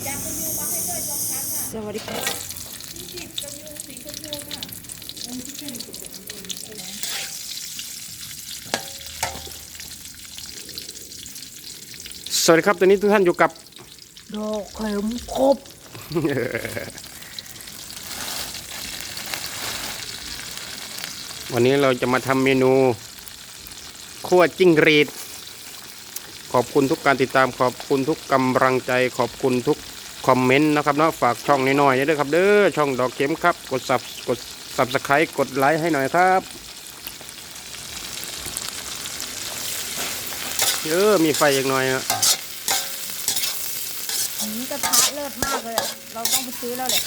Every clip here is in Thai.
สองชั้นอะสวัสดีครับยี่สิบกระมิวสีกระมิวน่ะมันที่เป็นสุดๆใช่ไหมสวัสดีครับ ตอนนี้ทุกท่านอยู่กับ ดอกเข็มครบวันนี้เราจะมาทำเมนูคั่วจิ้งหรีด ขอบคุณทุกการติดตามขอบคุณทุกกำลังใจ ขอบคุณทุกคอมเมนต์นะครับเนาะฝากช่องน้อยๆด้วยครับ เด้อช่องดอกเข็มครับ กดสับกดสับสไครต์กดไลค์ให้หน่อยครับเออมีไฟอีกหน่อยอะหืมกระทะเลิศมากเลย เราต้องไปซื้อแล้วแหละ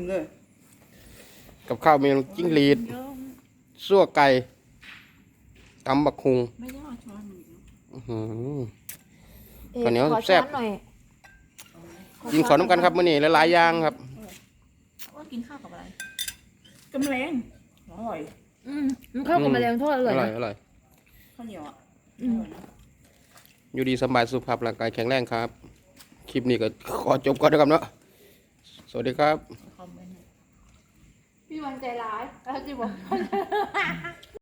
มเลยกับข้าวเมนูจิ้งหรีดซั่วไก่ตำบักคุงไม่ได้เอาช้อนมืออื้อหือ เอ๊ะข้าวเหนียวขอแซ่บช้อนหน่อยกินขอน้ำกันครับมื้อนี้หลายๆอย่างครับ ว่ากินข้าวกับอะไรกำแรงอร่อยอืมมันเข้ากับแมลงทอดอร่อยอร่อยนะอร่อย ข้าวเหนียวอะอืมอยู่ดีสำบายสุขภาพร่างกายแข็งแรงครับ คลิปนี้ก็ขอจบก่อนนะครับเนาะ สวัสดีครับคอ ใจร้ายแล้วจีบอก